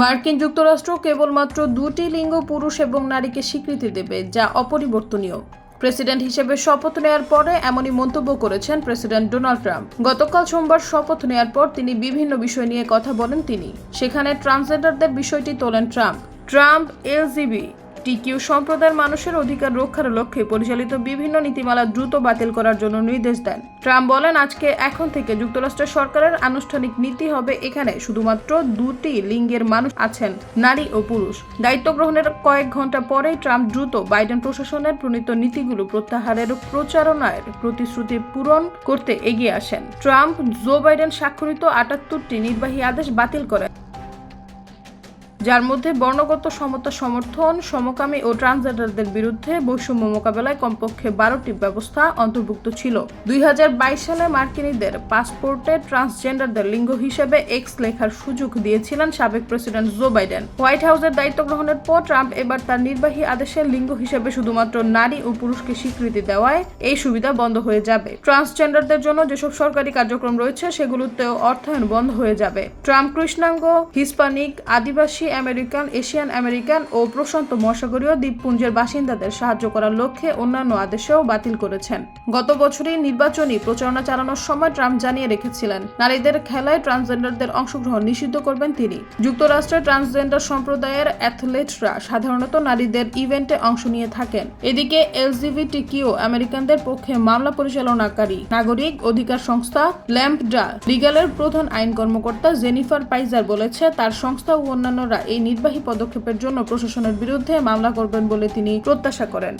মার্কিন যুক্তরাষ্ট্র কেবলমাত্র দুটি লিঙ্গ পুরুষ এবং নারীকে স্বীকৃতি দেবে, যা অপরিবর্তনীয়। প্রেসিডেন্ট হিসেবে শপথ নেয়ার পরে এমনই মন্তব্য করেছেন প্রেসিডেন্ট ডোনাল্ড ট্রাম্প। গতকাল সোমবার শপথ নেয়ার পর তিনি বিভিন্ন বিষয় নিয়ে কথা বলেন তিনি। সেখানে ট্রান্সজেন্ডারদের বিষয়টি তোলেন ট্রাম্প। ট্রাম্প, এলজিবি টিকিউ সম্প্রদায়ের মানুষের অধিকার রক্ষার লক্ষ্যে পরিচালিত বিভিন্ন নীতিমালা দ্রুত বাতিল করার জন্য নির্দেশ দেন। ট্রাম্প বলেন, আজকে এখন থেকে যুক্তরাষ্ট্র সরকারের আনুষ্ঠানিক নীতি হবে এখানে। শুধুমাত্র দুটি লিঙ্গের মানুষ আছেন, নারী ও পুরুষ। দায়িত্ব গ্রহণের কয়েক ঘণ্টা পরেই ট্রাম্প দ্রুত বাইডেন প্রশাসনের প্রণীত নীতিগুলো প্রত্যাহারের প্রচারণার প্রতিশ্রুতি পূরণ করতে এগিয়ে আসেন। ট্রাম্প জো বাইডেন স্বাক্ষরিত আটাত্তরটি নির্বাহী আদেশ বাতিল করেন। যার মধ্যে বর্ণগত সমতা সমর্থন, সমকামী ও ট্রান্সজেন্ডারদের বিরুদ্ধে বৈষম্য মোকাবেলায় কমপক্ষে বারোটি ব্যবস্থা অন্তর্ভুক্ত ছিল। দুই হাজার বাইশ সালে মার্কিনীদের পাসপোর্টে ট্রান্সজেন্ডারদের লিঙ্গ হিসেবে এক্স লেখার সুযোগ দিয়েছিলেন সাবেক প্রেসিডেন্ট জো বাইডেন। হোয়াইট হাউসের দায়িত্ব গ্রহণের পর ট্রাম্প এবার তার নির্বাহী আদেশে লিঙ্গ হিসেবে শুধুমাত্র নারী ও পুরুষকে স্বীকৃতি দেওয়ায় এই সুবিধা বন্ধ হয়ে যাবে। ট্রান্সজেন্ডারদের জন্য যেসব সরকারি কার্যক্রম রয়েছে, সেগুলোতেও অর্থায়ন বন্ধ হয়ে যাবে। ট্রাম্প কৃষ্ণাঙ্গ, হিসপানিক, আদিবাসী আমেরিকান, এশিয়ান আমেরিকান ও প্রশান্ত মহাসাগরীয় দ্বীপপুঞ্জের বাসিন্দাদের সাহায্য করার লক্ষ্যে অন্যান্য আদেশেও বাতিল করেছেন। গত বছরই নির্বাচনী প্রচারণা চালানোর সময় ট্রাম্প জানিয়ে রেখেছিলেন, নারীদের খেলায় ট্রান্সজেন্ডারদের অংশগ্রহণ নিষিদ্ধ করবেন তিনি। যুক্তরাষ্ট্রের ট্রান্সজেন্ডার সম্প্রদায়ের অ্যাথলেটরা সাধারণত নারীদের ইভেন্টে অংশ নিয়ে থাকেন। এদিকে এলজিবিটি কিউ আমেরিকানদের পক্ষে মামলা পরিচালনাকারী নাগরিক অধিকার সংস্থা ল্যাম্পডা লিগালের প্রধান আইন কর্মকর্তা জেনিফার পাইজার বলেছে, তার সংস্থা ও অন্যান্যরা এই নির্বাহী পদক্ষেপের জন্য প্রশাসনের বিরুদ্ধে মামলা করবেন বলে তিনি প্রত্যাশা করেন।